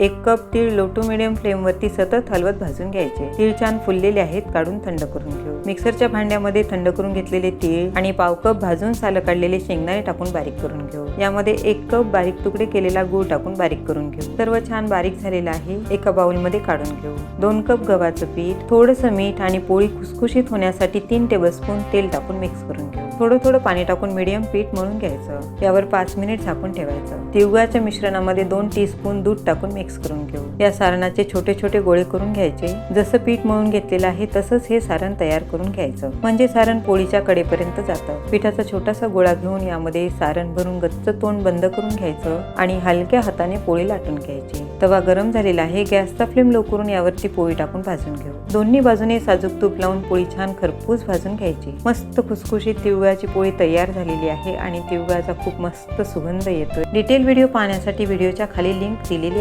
एक कप तीळ low to medium फ्लेमवरती सतत हलवत भाजून घ्यायचे. तीळ छान फुललेले आहेत काढून थंड करून घेऊ. मिक्सरच्या भांड्यामध्ये थंड करून घेतलेले तीळ आणि पाव कप भाजून सालं काढलेले शेंगदाणे टाकून बारीक करून घेऊ. यामध्ये एक कप बारीक तुकडे केलेला गूळ टाकून बारीक करून घेऊ. सर्व छान बारीक झालेलं आहे एका बाउलमध्ये काढून घेऊ. दोन कप गव्हाचं पीठ थोडंसं मीठ आणि पोळी खुसखुशीत होण्यासाठी तीन टेबलस्पून तेल टाकून मिक्स करून घेऊ. थोडं थोडं पाणी टाकून मिडियम पीठ म्हणून घ्यायचं. यावर पाच मिनिट झाकून ठेवायचं. तिळगुळाच्या मिश्रणामध्ये दोन टीस्पून दूध टाकून मिक्स करून घेऊ. या सारणाचे छोटे छोटे गोळे करून घ्यायचे. जसं पीठ मळून घेतलेलं आहे तसंच हे सारण तयार करून घ्यायचं. म्हणजे सारण पोळीच्या कडेपर्यंत जातं. पिठाचा छोटासा गोळा घेऊन यामध्ये सारण भरून गच्च तोंड बंद करून घ्यायचं आणि हलक्या हाताने पोळी लाटून घ्यायची. तवा गरम झालेला आहे गॅसचा फ्लेम लो करून यावरती पोळी टाकून भाजून घेऊ. दोन्ही बाजूने साजूक तूप लावून पोळी छान खरपूस भाजून घ्यायची. मस्त खुसखुशीत तिळगुळाची पोळी तयार झालेली आहे आणि तिळगुळाचा खूप मस्त सुगंध येतोय. डिटेल व्हिडिओ पाहण्यासाठी व्हिडिओच्या खाली लिंक दिलेली